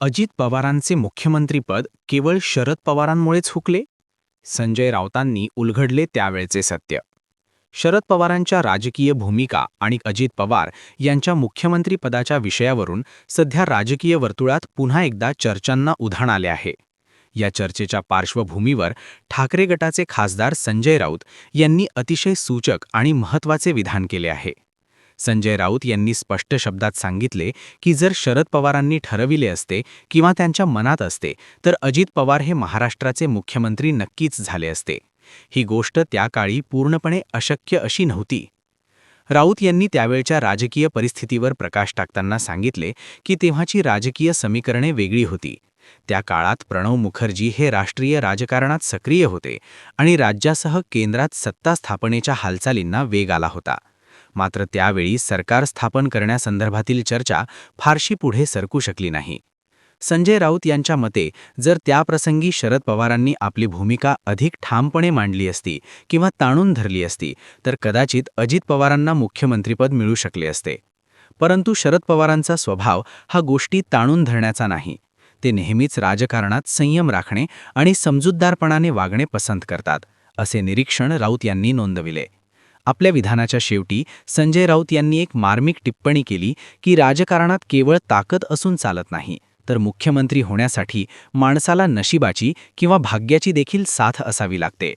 अजित पवारांचे मुख्यमंत्रीपद केवळ शरद पवारांमुळेच हुकले? संजय राऊतांनी उलघडले त्यावेळचे सत्य. शरद पवारांच्या राजकीय भूमिका आणि अजित पवार यांच्या मुख्यमंत्रीपदाच्या विषयावरून सध्या राजकीय वर्तुळात पुन्हा एकदा चर्चांना उधाण आले आहे. या चर्चेच्या पार्श्वभूमीवर ठाकरे गटाचे खासदार संजय राऊत यांनी अतिशय सूचक आणि महत्त्वाचे विधान केले आहे. संजय राऊत यांनी स्पष्ट शब्दात सांगितले की जर शरद पवारांनी ठरविले असते किंवा त्यांच्या मनात असते तर अजित पवार हे महाराष्ट्राचे मुख्यमंत्री नक्कीच झाले असते. ही गोष्ट त्या काळी पूर्णपणे अशक्य अशी नव्हती. राऊत यांनी त्यावेळच्या राजकीय परिस्थितीवर प्रकाश टाकताना सांगितले की तेव्हाची राजकीय समीकरणे वेगळी होती. त्या काळात प्रणव मुखर्जी हे राष्ट्रीय राजकारणात सक्रिय होते आणि राज्यासह केंद्रात सत्ता स्थापनेच्या हालचालींना वेग आला होता. मात्र त्यावेळी सरकार स्थापन करण्यासंदर्भातील चर्चा फारशी पुढे सरकू शकली नाही. संजय राऊत यांच्या मते जर त्याप्रसंगी शरद पवारांनी आपली भूमिका अधिक ठामपणे मांडली असती किंवा ताणून धरली असती तर कदाचित अजित पवारांना मुख्यमंत्रीपद मिळू शकले असते. परंतु शरद पवारांचा स्वभाव हा गोष्टी ताणून धरण्याचा नाही. ते नेहमीच राजकारणात संयम राखणे आणि समजूतदारपणाने वागणे पसंत करतात असे निरीक्षण राऊत यांनी नोंदविले. आपल्या विधानाच्या शेवटी संजय राऊत यांनी एक मार्मिक टिप्पणी केली की राजकारणात केवळ ताकद असून चालत नाही तर मुख्यमंत्री होण्यासाठी माणसाला नशिबाची किंवा भाग्याची देखील साथ असावी लागते.